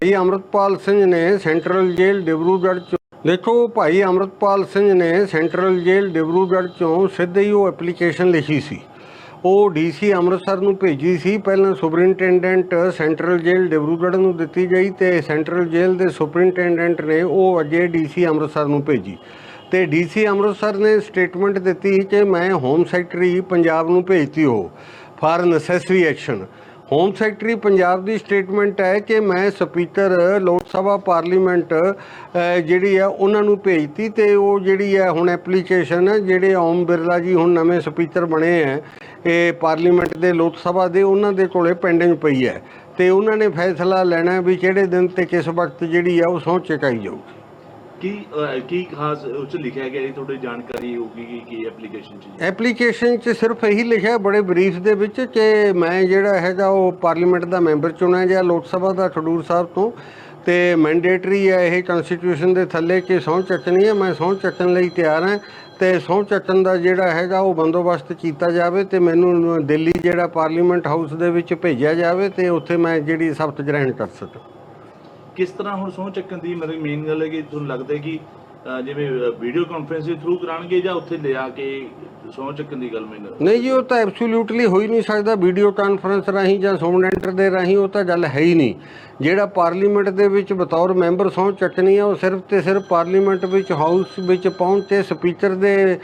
ਭਾਈ ਅਮਰਤਪਾਲ ਸਿੰਘ ਨੇ ਸੈਂਟਰਲ ਜੇਲ੍ਹ ਡਿਬਰੂਗੜ੍ਹ ਚੋਂ ਦੇਖੋ ਭਾਈ ਅਮਰਤਪਾਲ ਸਿੰਘ ਨੇ ਸੈਂਟਰਲ ਜੇਲ੍ਹ ਡਿਬਰੂਗੜ੍ਹ ਚੋਂ ਸਿੱਧੇ ਹੀ ਉਹ ਐਪਲੀਕੇਸ਼ਨ ਲਿਖੀ ਸੀ। ਉਹ ਡੀਸੀ ਅੰਮ੍ਰਿਤਸਰ ਨੂੰ ਭੇਜੀ ਸੀ। ਪਹਿਲਾਂ ਸੁਪਰਿੰਟੈਂਡੈਂਟ ਸੈਂਟਰਲ ਜੇਲ੍ਹ ਡਿਬਰੂਗੜ੍ਹ ਨੂੰ ਦਿੱਤੀ ਗਈ ਤੇ ਸੈਂਟਰਲ ਜੇਲ੍ਹ ਦੇ ਸੁਪਰਿੰਟੈਂਡੈਂਟ ਨੇ ਉਹ ਅਜੇ ਡੀਸੀ ਅੰਮ੍ਰਿਤਸਰ ਨੂੰ ਭੇਜੀ। ਤੇ ਡੀਸੀ ਅੰਮ੍ਰਿਤਸਰ ਨੇ ਸਟੇਟਮੈਂਟ ਦਿੱਤੀ ਕਿ ਮੈਂ ਹੋਮ ਸੈਕਟਰੀ ਪੰਜਾਬ ਨੂੰ ਭੇਜਤੀ ਉਹ for necessary action. Home secretary Punjab the statement ਹੈ ਕਿ ਮੈਂ ਸਪੀਕਰ ਲੋਕ ਸਭਾ ਪਾਰਲੀਮੈਂਟ ਜਿਹੜੀ ਆ ਉਹਨਾਂ ਨੂੰ ਭੇਜਤੀ ਤੇ ਉਹ ਜਿਹੜੀ ਹੈ, ਹੁਣ ਐਪਲੀਕੇਸ਼ਨ ਜਿਹੜੇ ਓਮ ਬਿਰਲਾ ਜੀ ਹੁਣ ਨਵੇਂ ਸਪੀਕਰ ਬਣੇ ਹੈ, ਇਹ ਪਾਰਲੀਮੈਂਟ ਦੇ, ਲੋਕ ਸਭਾ ਦੇ, ਉਹਨਾਂ ਦੇ ਕੋਲੇ ਪੈਂਡਿੰਗ ਪਈ ਹੈ। ਤੇ ਉਹਨਾਂ ਨੇ ਫੈਸਲਾ ਲੈਣਾ ਵੀ ਕਿਹੜੇ ਦਿਨ ਤੇ ਕਿਸ ਵਕਤ ਜਿਹੜੀ ਆ ਉਹ ਸਹੁੰ ਚੁਕਾਈ ਜਾਊਗੀ। ਕੀ ਅਹ, ਕੀ ਖਾਸ ਉੱਚ ਲਿਖਿਆ ਗਿਆ ਜੀ? ਤੁਹਾਡੀ ਜਾਣਕਾਰੀ ਹੋਊਗੀ ਕਿ ਕੀ ਐਪਲੀਕੇਸ਼ਨ ਚ ਐਪਲੀਕੇਸ਼ਨ 'ਚ ਸਿਰਫ ਇਹੀ ਲਿਖਿਆ ਬੜੇ ਬਰੀਫ ਦੇ ਵਿੱਚ ਕਿ ਮੈਂ ਜਿਹੜਾ ਹੈਗਾ ਉਹ ਪਾਰਲੀਮੈਂਟ ਦਾ ਮੈਂਬਰ ਚੁਣਿਆ ਗਿਆ ਲੋਕ ਸਭਾ ਦਾ ਖਡੂਰ ਸਾਹਿਬ ਤੋਂ ਤੇ ਮੈਂਡੇਟਰੀ ਹੈ ਇਹ ਕਨਸਟੀਟਿਊਸ਼ਨ ਦੇ ਥੱਲੇ ਕਿ ਸਹੁੰ ਚੱਕਣੀ ਹੈ ਮੈਂ ਸਹੁੰ ਚੱਕਣ ਲਈ ਤਿਆਰ ਹਾਂ ਤੇ ਸਹੁੰ ਚੱਕਣ ਦਾ ਜਿਹੜਾ ਹੈਗਾ ਉਹ ਬੰਦੋਬਸਤ ਕੀਤਾ ਜਾਵੇ ਤੇ ਮੈਨੂੰ ਦਿੱਲੀ ਜਿਹੜਾ ਪਾਰਲੀਮੈਂਟ ਹਾਊਸ ਦੇ ਵਿੱਚ ਭੇਜਿਆ ਜਾਵੇ ਤੇ ਉੱਥੇ ਮੈਂ ਜਿਹੜੀ ਸਬਤ ਗ੍ਰਹਿਣ ਕਰ ਸਕਾਂ। ਕਿਸ ਤਰ੍ਹਾਂ ਹੁਣ ਸਹੁੰ ਚੱਕਣ ਦੀ ਮਤਲਬ ਮੇਨ ਗੱਲ ਹੈ ਕਿ ਤੁਹਾਨੂੰ ਲੱਗਦਾ ਹੈ ਕਿ ਜਿਵੇਂ ਵੀਡੀਓ ਕਾਨਫਰੰਸ ਦੇ ਥਰੂ ਕਰਾਣਗੇ ਜਾਂ ਉੱਥੇ ਲਿਆ ਕੇ ਸਹੁੰ ਚੱਕਣ ਦੀ ਗੱਲ ਮੈਨੂੰ ਨਹੀਂ ਜੀ, ਉਹ ਤਾਂ ਐਬਸੋਲੂਟਲੀ ਹੋ ਹੀ ਨਹੀਂ ਸਕਦਾ ਵੀਡੀਓ ਕਾਨਫਰੰਸ ਰਾਹੀਂ ਜਾਂ ਸੋਮਨੈਂਟਰ ਦੇ ਰਾਹੀਂ, ਉਹ ਤਾਂ ਗੱਲ ਹੈ ਹੀ ਨਹੀਂ। ਜਿਹੜਾ ਪਾਰਲੀਮੈਂਟ ਦੇ ਵਿੱਚ ਬਤੌਰ ਮੈਂਬਰ ਸਹੁੰ ਚੱਕਣੀ ਆ, ਉਹ ਸਿਰਫ ਤੇ ਸਿਰਫ ਪਾਰਲੀਮੈਂਟ ਵਿੱਚ ਹਾਊਸ ਵਿੱਚ ਪਹੁੰਚ ਕੇ ਸਪੀਕਰ ਦੇ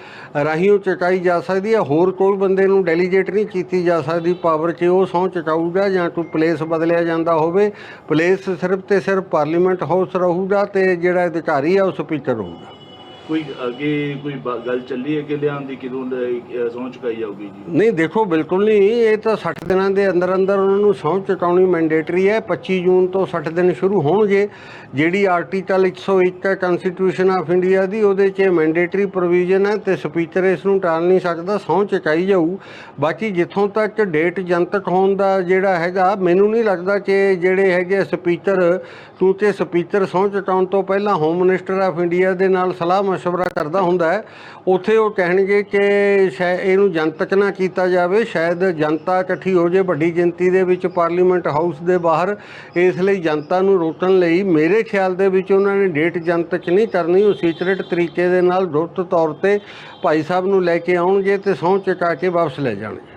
ਰਾਹੀਂ ਉਹ ਚੁਕਾਈ ਜਾ ਸਕਦੀ ਹੈ ਹੋਰ ਕੋਈ ਬੰਦੇ ਨੂੰ ਡੈਲੀਗੇਟ ਨਹੀਂ ਕੀਤੀ ਜਾ ਸਕਦੀ ਪਾਵਰ 'ਚ ਉਹ ਸਹੁੰ ਚੁਕਾਊਗਾ ਜਾਂ ਕੋਈ ਪਲੇਸ ਬਦਲਿਆ ਜਾਂਦਾ ਹੋਵੇ। ਪਲੇਸ ਸਿਰਫ ਤੇ ਸਿਰਫ ਪਾਰਲੀਮੈਂਟ ਹਾਊਸ ਰਹੂਗਾ ਤੇ ਜਿਹੜਾ ਅਧਿਕਾਰੀ ਆ ਉਹ ਸਪੀਕਰ ਰਹੂਗਾ ਕੋਈ ਅੱਗੇ ਕੋਈ ਗੱਲ ਚੱਲੀ ਹੈ ਕਿ ਲਿਆਉਣ ਦੀ? ਕਿਦੋਂ ਸਹੁੰ ਚੁਕਾਈ ਜਾਊਗੀ ਜੀ? ਨਹੀਂ, ਦੇਖੋ, ਬਿਲਕੁਲ ਨਹੀਂ। ਇਹ ਤਾਂ 60 ਦਿਨਾਂ ਦੇ ਅੰਦਰ ਅੰਦਰ ਉਹਨਾਂ ਨੂੰ ਸਹੁੰ ਚੁਕਾਉਣੀ ਮੈਂਡੇਟਰੀ ਹੈ। 25 ਜੂਨ ਤੋਂ 60 ਦਿਨ ਸ਼ੁਰੂ ਹੋਣਗੇ। ਜਿਹੜੀ ਆਰਟੀਕਲ 101 ਹੈ ਕਨਸਟੀਟਿਊਸ਼ਨ ਆਫ ਇੰਡੀਆ ਦੀ, ਉਹਦੇ 'ਚ ਮੈਂਡੇਟਰੀ ਪ੍ਰੋਵੀਜ਼ਨ ਹੈ ਤੇ ਸਪੀਕਰ ਇਸ ਨੂੰ ਟਾਲ ਨਹੀਂ ਸਕਦਾ, ਸਹੁੰ ਚੁਕਾਈ ਜਾਊ। ਬਾਕੀ ਜਿੱਥੋਂ ਤੱਕ ਡੇਟ ਜਨਤਕ ਹੋਣ ਦਾ ਜਿਹੜਾ ਹੈਗਾ, ਮੈਨੂੰ ਨਹੀਂ ਲੱਗਦਾ ਕਿ ਜਿਹੜੇ ਹੈਗੇ ਸਪੀਕਰ ਕਿਉਂਕਿ ਸਪੀਕਰ ਸਹੁੰ ਚੁਕਾਉਣ ਤੋਂ ਪਹਿਲਾਂ ਹੋਮ ਮਿਨਿਸਟਰ ਆਫ ਇੰਡੀਆ ਦੇ ਨਾਲ ਸਲਾਹ ਮਸ਼ਵਰਾ ਕਰਦਾ ਹੁੰਦਾ ਹੈ। ਉੱਥੇ ਉਹ ਕਹਿਣਗੇ ਕਿ ਸ਼ਾਇਦ ਇਹਨੂੰ ਜਨਤਕ ਨਾ ਕੀਤਾ ਜਾਵੇ। ਸ਼ਾਇਦ ਜਨਤਾ ਇਕੱਠੀ ਹੋ ਜੇ ਵੱਡੀ ਗਿਣਤੀ ਦੇ ਵਿੱਚ ਪਾਰਲੀਮੈਂਟ ਹਾਊਸ ਦੇ ਬਾਹਰ। ਇਸ ਲਈ ਜਨਤਾ ਨੂੰ ਰੋਕਣ ਲਈ ਮੇਰੇ ਖਿਆਲ ਦੇ ਵਿੱਚ ਉਹਨਾਂ ਨੇ ਡੇਟ ਜਨਤਕ ਨਹੀਂ ਕਰਨੀ। ਉਹ ਸੀਕ੍ਰੇਟ ਤਰੀਕੇ ਦੇ ਨਾਲ ਗੁਪਤ ਤੌਰ ਤੇ ਭਾਈ ਸਾਹਿਬ ਨੂੰ ਲੈ ਕੇ ਆਉਣਗੇ ਤੇ ਸਹੁੰ ਚੁਕਾ ਕੇ ਵਾਪਸ ਲੈ ਜਾਣਗੇ।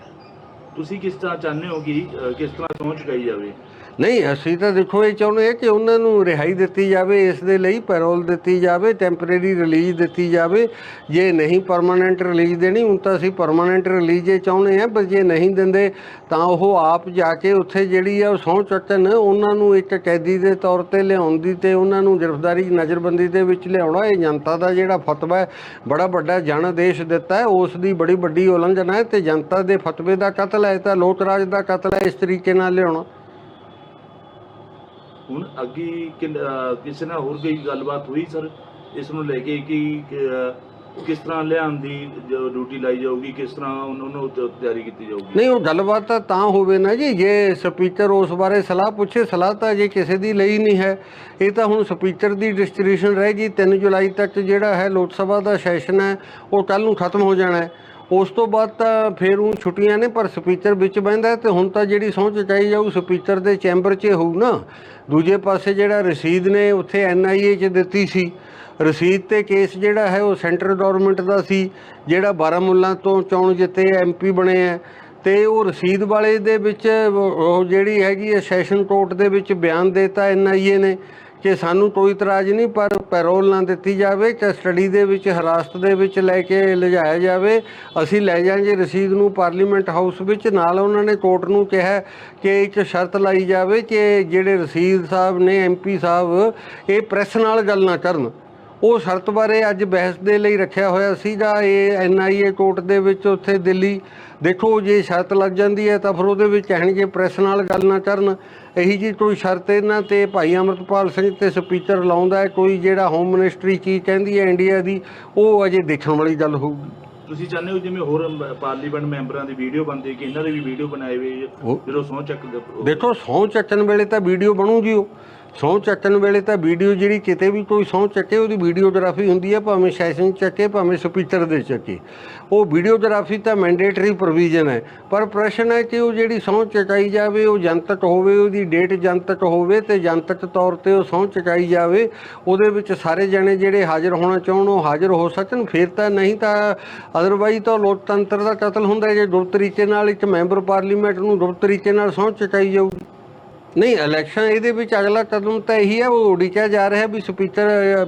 ਤੁਸੀਂ ਕਿਸ ਤਰ੍ਹਾਂ ਚਾਹੁੰਦੇ ਹੋ ਕਿ ਕਿਸ ਤਰ੍ਹਾਂ ਸਹੁੰ ਚੁਕਾਈ ਜਾਵੇ? ਨਹੀਂ, ਅਸੀਂ ਤਾਂ ਦੇਖੋ, ਇਹ ਚਾਹੁੰਦੇ ਹਾਂ ਕਿ ਉਹਨਾਂ ਨੂੰ ਰਿਹਾਈ ਦਿੱਤੀ ਜਾਵੇ ਇਸ ਦੇ ਲਈ, ਪੈਰੋਲ ਦਿੱਤੀ ਜਾਵੇ, ਟੈਂਪਰੇਰੀ ਰਿਲੀਜ਼ ਦਿੱਤੀ ਜਾਵੇ। ਜੇ ਨਹੀਂ ਪਰਮਾਨੈਂਟ ਰਿਲੀਜ਼ ਦੇਣੀ, ਹੁਣ ਤਾਂ ਅਸੀਂ ਪਰਮਾਨੈਂਟ ਰਿਲੀਜ਼ ਇਹ ਚਾਹੁੰਦੇ ਹਾਂ, ਪਰ ਜੇ ਨਹੀਂ ਦਿੰਦੇ, ਤਾਂ ਉਹ ਆਪ ਜਾ ਕੇ ਉੱਥੇ ਜਿਹੜੀ ਆ ਉਹ ਸਹੁੰ ਚੱਕਣ ਉਹਨਾਂ ਨੂੰ ਇੱਕ ਕੈਦੀ ਦੇ ਤੌਰ ਤੇ ਲਿਆਉਣ ਦੀ ਤੇ ਉਹਨਾਂ ਨੂੰ ਗ੍ਰਿਫਤਾਰੀ, ਨਜ਼ਰਬੰਦੀ ਦੇ ਵਿੱਚ ਲਿਆਉਣਾ, ਇਹ ਜਨਤਾ ਦਾ ਜਿਹੜਾ ਫਤਵਾ ਹੈ, ਬੜਾ ਵੱਡਾ ਜਨ ਆਦੇਸ਼ ਦਿੱਤਾ ਹੈ, ਉਸ ਦੀ ਬੜੀ ਵੱਡੀ ਉਲੰਘਣਾ ਹੈ ਤੇ ਜਨਤਾ ਦੇ ਫਤਵੇ ਦਾ ਕਤਲ ਹੈ, ਇਹ ਤਾਂ ਲੋਕ ਰਾਜ ਦਾ ਕਤਲ ਹੈ, ਇਸ ਤਰੀਕੇ ਨਾਲ ਲਿਆਉਣਾ। ਹੁਣ ਅੱਗੇ ਕਿਨ- ਅਹ, ਕਿਸੇ ਨਾਲ ਹੋਰ ਕੋਈ ਗੱਲਬਾਤ ਹੋਈ ਸਰ? ਇਸ ਨੂੰ ਲੈ ਕੇ ਕਿ ਅਹ, ਕਿਸ ਤਰ੍ਹਾਂ ਲਿਆਉਣ ਦੀ ਜੋ ਡਿਊਟੀ ਲਾਈ ਜਾਊਗੀ ਕਿਸ ਤਰ੍ਹਾਂ ਉਹਨਾਂ ਨੂੰ ਤ- ਤਿਆਰੀ ਕੀਤੀ ਜਾਊਗੀ? ਨਹੀਂ ਉਹ ਗੱਲਬਾਤ ਤਾਂ ਤਾਂ ਹੋਵੇ ਨਾ ਜੀ। ਜੇ ਸਪੀਕਰ ਉਸ ਬਾਰੇ ਸਲਾਹ ਪੁੱਛੇ ਸਲਾਹ ਤਾਂ ਜੇ ਕਿਸੇ ਦੀ ਲਈ ਨਹੀਂ ਹੈ ਇਹ ਤਾਂ ਹੁਣ ਸਪੀਕਰ ਦੀ ਡਿਸਟ੍ਰੀਬਿਊਸ਼ਨ ਰਹੇਗੀ 3 ਜੁਲਾਈ ਤੱਕ ਜਿਹੜਾ ਹੈ ਲੋਕ ਸਭਾ ਦਾ ਸੈਸ਼ਨ ਹੈ ਉਹ ਕੱਲ ਨੂੰ ਖਤਮ ਹੋ ਜਾਣਾ ਹੈ। ਉਸ ਤੋਂ ਬਾਅਦ ਤਾਂ ਫਿਰ ਉਹ ਛੁੱਟੀਆਂ ਨੇ, ਪਰ ਸਪੀਕਰ ਵਿੱਚ ਬਹਿੰਦਾ ਹੈ ਤੇ ਹੁਣ ਤਾਂ ਜਿਹੜੀ ਸਹੁੰ ਚੁਕਾਈ ਜਾਊ, ਸਪੀਕਰ ਦੇ ਚੈਂਬਰ 'ਚ ਹੋਊ ਨਾ। ਦੂਜੇ ਪਾਸੇ ਜਿਹੜਾ ਰਸੀਦ ਨੇ, ਉੱਥੇ ਐਨਆਈਏ 'ਚ ਦਿੱਤੀ ਸੀ। ਰਸੀਦ ਤੇ ਕੇਸ ਜਿਹੜਾ ਹੈ, ਉਹ ਸੈਂਟਰ ਗਵਰਨਮੈਂਟ ਦਾ ਸੀ, ਜਿਹੜਾ ਬਾਰਾਮੁੱਲਾ ਤੋਂ ਚੋਣ ਜਿੱਤੇ ਐਮਪੀ ਬਣੇ ਹੈ ਤੇ ਉਹ ਰਸੀਦ ਵਾਲੇ ਦੇ ਵਿੱਚ ਉਹ ਉਹ ਜਿਹੜੀ ਹੈਗੀ ਹੈ ਸੈਸ਼ਨ ਕੋਰਟ ਦੇ ਵਿੱਚ ਬਿਆਨ ਦਿੱਤਾ ਐਨਆਈਏ ਨੇ। ਕਿ ਸਾਨੂੰ ਕੋਈ ਇਤਰਾਜ਼ ਨਹੀਂ, ਪਰ ਪੈਰੋਲ ਨਾ ਦਿੱਤੀ ਜਾਵੇ ਕਸਟਡੀ ਦੇ ਵਿੱਚ, ਹਿਰਾਸਤ ਦੇ ਵਿੱਚ ਲੈ ਕੇ ਲਿਜਾਇਆ ਜਾਵੇ। ਅਸੀਂ ਲੈ ਜਾਾਂਗੇ ਰਸੀਦ ਨੂੰ ਪਾਰਲੀਮੈਂਟ ਹਾਊਸ ਵਿੱਚ। ਨਾਲ ਉਹਨਾਂ ਨੇ ਕੋਰਟ ਨੂੰ ਕਿਹਾ ਕਿ ਇੱਕ ਸ਼ਰਤ ਲਾਈ ਜਾਵੇ ਕਿ ਜਿਹੜੇ ਰਸੀਦ ਸਾਹਿਬ ਨੇ ਐਮਪੀ ਸਾਹਿਬ, ਇਹ ਪ੍ਰੈਸ ਨਾਲ ਗੱਲ ਨਾ ਕਰਨ। ਉਹ ਸ਼ਰਤ ਬਾਰੇ ਅੱਜ ਬਹਿਸ ਦੇ ਲਈ ਰੱਖਿਆ ਹੋਇਆ ਸੀਗਾ। ਇਹ ਐਨਆਈਏ ਕੋਰਟ ਦੇ ਵਿੱਚ ਉੱਥੇ ਦਿੱਲੀ ਦੇਖੋ ਜੇ ਸ਼ਰਤ ਲੱਗ ਜਾਂਦੀ ਹੈ ਤਾਂ ਫਿਰ ਉਹਦੇ ਵਿੱਚ ਕਹਿਣਗੇ ਪ੍ਰੈਸ ਨਾਲ ਗੱਲ ਨਾ ਕਰਨ। ਇਹੀ ਜੀ ਕੋਈ ਸ਼ਰਤ ਇਹਨਾਂ ਤੇ ਭਾਈ ਅਮਰਤਪਾਲ ਸਿੰਘ ਤੇ ਸਪੀਕਰ ਲਾਉਂਦਾ ਹੈ। ਕੋਈ ਜਿਹੜਾ ਹੋਮ ਮਿਨਿਸਟਰੀ ਕੀ ਕਹਿੰਦੀ ਹੈ ਇੰਡੀਆ ਦੀ ਉਹ ਅਜੇ ਦੇਖਣ ਵਾਲੀ ਗੱਲ ਹੋਊਗੀ। ਤੁਸੀਂ ਚਾਹੁੰਦੇ ਹੋ ਜਿਵੇਂ ਹੋਰ ਪਾਰਲੀਮੈਂਟ ਮੈਂਬਰਾਂ ਦੀ ਵੀਡੀਓ ਬਣਦੀ ਕਿ ਇਹਨਾਂ ਦੇ ਵੀ ਵੀਡੀਓ ਬਣਾਏ ਹੋਏ ਜਦੋਂ ਸਹੁੰ ਚੱਕ ਦੇਖੋ ਸਹੁੰ ਚੱਕਣ ਵੇਲੇ ਤਾਂ ਵੀਡੀਓ ਬਣੂਗੀ ਉਹ। ਸਹੁੰ ਚੱਕਣ ਵੇਲੇ ਤਾਂ ਵੀਡੀਓ ਜਿਹੜੀ ਕਿਤੇ ਵੀ ਕੋਈ ਸਹੁੰ ਚੱਕੇ ਉਹਦੀ ਵੀਡੀਓਗ੍ਰਾਫੀ ਹੁੰਦੀ ਹੈ ਭਾਵੇਂ ਸੈਸ਼ਨ ਚੱਕੇ ਭਾਵੇਂ ਸਪੀਕਰ ਦੇ ਚੱਕੇ ਉਹ ਵੀਡੀਓਗ੍ਰਾਫੀ ਤਾਂ ਮੈਂਡੇਟਰੀ ਪ੍ਰੋਵੀਜ਼ਨ ਹੈ। ਪਰ ਪ੍ਰਸ਼ਨ ਹੈ ਕਿ ਉਹ ਜਿਹੜੀ ਸਹੁੰ ਚਕਾਈ ਜਾਵੇ, ਉਹ ਜਨਤਕ ਹੋਵੇ, ਉਹਦੀ ਡੇਟ ਜਨਤਕ ਹੋਵੇ ਤੇ ਜਨਤਕ ਤੌਰ ਤੇ ਉਹ ਸਹੁੰ ਚਕਾਈ ਜਾਵੇ, ਉਹਦੇ ਵਿੱਚ ਸਾਰੇ ਜਣੇ ਜਿਹੜੇ ਹਾਜ਼ਰ ਹੋਣਾ ਚਾਹੁਣ, ਉਹ ਹਾਜ਼ਰ ਹੋ ਸਕਣ। ਫਿਰ ਤਾਂ ਨਹੀਂ ਤਾਂ ਅਦਰਵਾਈਜ਼ ਤਾਂ ਲੋਕਤੰਤਰ ਦਾ ਕਤਲ ਹੁੰਦਾ ਜੇ ਦੁਰ ਤਰੀਕੇ ਨਾਲ ਇੱਕ ਮੈਂਬਰ ਪਾਰਲੀਮੈਂਟ ਨੂੰ ਦੁਰ ਤਰੀਕੇ ਨਾਲ ਸਹੁੰ ਚਕਾਈ ਜਾਊਗੀ। ਨਹੀਂ ਇਲੈਕਸ਼ਨ ਇਹਦੇ ਵਿੱਚ ਅਗਲਾ ਕਦਮ ਤਾਂ ਇਹੀ ਹੈ ਉਹ ਉਡੀਕਿਆ ਜਾ ਰਿਹਾ ਵੀ ਸਪੀਕਰ ਅ,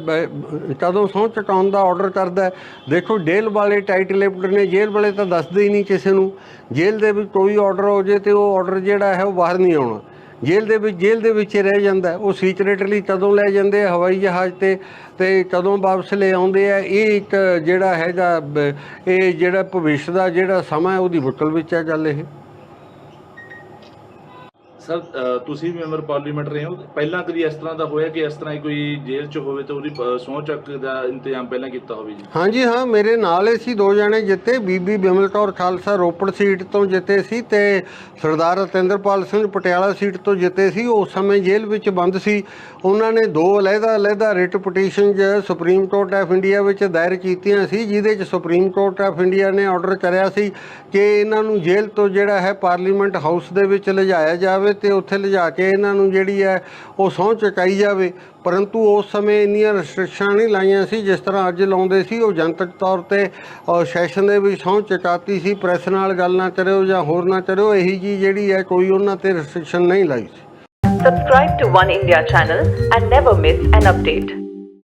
ਕਦੋਂ ਸਹੁੰ ਚੁਕਾਉਣ ਦਾ ਆਰਡਰ ਕਰਦਾ ਦੇਖੋ ਜੇਲ੍ਹ ਵਾਲੇ ਟਾਈਟ ਲਿਪਟ ਨੇ ਜੇਲ੍ਹ ਵਾਲੇ ਤਾਂ ਦੱਸਦੇ ਹੀ ਨਹੀਂ ਕਿਸੇ ਨੂੰ। ਜੇਲ੍ਹ ਦੇ ਵਿੱਚ ਕੋਈ ਆਰਡਰ ਹੋ ਜੇ ਤੇ ਉਹ ਆਰਡਰ ਜਿਹੜਾ ਹੈ ਉਹ ਬਾਹਰ ਨਹੀਂ ਆਉਣਾ। ਜੇਲ੍ਹ ਦੇ ਵਿੱਚ ਜੇਲ੍ਹ ਦੇ ਵਿੱਚ ਰਹਿ ਜਾਂਦਾ ਉਹ ਸੀਕ੍ਰੇਟਲੀ ਕਦੋਂ ਲੈ ਜਾਂਦੇ ਹਵਾਈ ਜਹਾਜ਼ ਤੇ ਤੇ ਕਦੋਂ ਵਾਪਸ ਲੈ ਆਉਂਦੇ ਆ। ਇਹ ਇੱਕ ਜਿਹੜਾ ਹੈਗਾ ਇਹ ਜਿਹੜਾ ਭਵਿੱਖ ਦਾ ਜਿਹੜਾ ਸਮਾਂ ਹੈ ਉਹਦੀ ਬੁੱਕਲ ਵਿੱਚ ਹੈ ਗੱਲ ਇਹ। ਸਰ ਤੁਸੀਂ ਮੈਂਬਰ ਪਾਰਲੀਮੈਂਟ ਰਹੇ ਹੋ। ਪਹਿਲਾਂ ਕਦੀ ਇਸ ਤਰ੍ਹਾਂ ਦਾ ਹੋਇਆ ਕਿ ਇਸ ਤਰ੍ਹਾਂ ਹੀ ਕੋਈ ਜੇਲ੍ਹ 'ਚ ਹੋਵੇ ਤੇ ਉਹਦੀ ਅ, ਚੱਕ ਦਾ ਇੰਤਜ਼ਾਮ ਪਹਿਲਾਂ ਕੀਤਾ ਹੋਵੇ ਜੀ? ਹਾਂਜੀ ਹਾਂ ਮੇਰੇ ਨਾਲ ਹੀ ਸੀ ਦੋ ਜਣੇ ਜਿੱਤੇ ਬੀਬੀ ਬਿਮਲ ਕੌਰ ਖਾਲਸਾ ਰੋਪੜ ਸੀਟ ਤੋਂ ਜਿੱਤੇ ਸੀ ਤੇ ਸਰਦਾਰ ਰਤਿੰਦਰਪਾਲ ਸਿੰਘ ਪਟਿਆਲਾ ਸੀਟ ਤੋਂ ਜਿੱਤੇ ਸੀ ਉਸ ਸਮੇਂ ਜੇਲ੍ਹ ਵਿੱਚ ਬੰਦ ਸੀ। ਉਹਨਾਂ ਨੇ ਦੋ ਅਲੱਗਾ ਅਲੱਗਾ ਰਿਟ ਪਟੀਸ਼ਨ ਜ ਸੁਪਰੀਮ ਕੋਰਟ ਆਫ ਇੰਡੀਆ ਵਿੱਚ ਦਾਇਰ ਕੀਤੀਆਂ ਸੀ ਜਿਹਦੇ 'ਚ ਸੁਪਰੀਮ ਕੋਰਟ ਆਫ ਇੰਡੀਆ ਨੇ ਆਰਡਰ ਕਰਿਆ ਸੀ ਕਿ ਇਹਨਾਂ ਨੂੰ ਜੇਲ੍ਹ ਤੋਂ ਜਿਹੜਾ ਹੈ ਪਾਰਲੀਮੈਂਟ ਹਾਊਸ ਦੇ ਵਿੱਚ ਲਿਜਾਇਆ ਜਾਵੇ ਤੇ ਉੱਥੇ ਲਿਜਾ ਕੇ ਇਹਨਾਂ ਨੂੰ ਜਿਹੜੀ ਹੈ ਉਹ ਸਹੁੰ ਚੁਕਾਈ ਜਾਵੇ। ਪਰੰਤੂ ਉਸ ਸਮੇਂ ਇੰਨੀਆਂ ਰੈਸਟ੍ਰਿਕਸ਼ਨਾਂ ਨਹੀਂ ਲਾਈਆਂ ਸੀ, ਜਿਸ ਤਰ੍ਹਾਂ ਅੱਜ ਲਾਉਂਦੇ ਸੀ, ਉਹ ਜਨਤਕ ਤੌਰ ਤੇ ਸੈਸ਼ਨ ਦੇ ਵਿੱਚ ਸਹੁੰ ਚੁਕਾਤੀ ਸੀ। ਪ੍ਰੈਸ ਨਾਲ ਗੱਲ ਨਾ ਕਰਿਓ ਜਾਂ ਹੋਰ ਨਾ ਕਰਿਓ, ਇਹੀ ਜੀ ਜਿਹੜੀ ਹੈ ਕੋਈ ਉਹਨਾਂ ਤੇ ਰੈਸਟ੍ਰਿਕਸ਼ਨ ਨਹੀਂ ਲਾਈ ਸੀ। Subscribe to One India channel and never miss an update.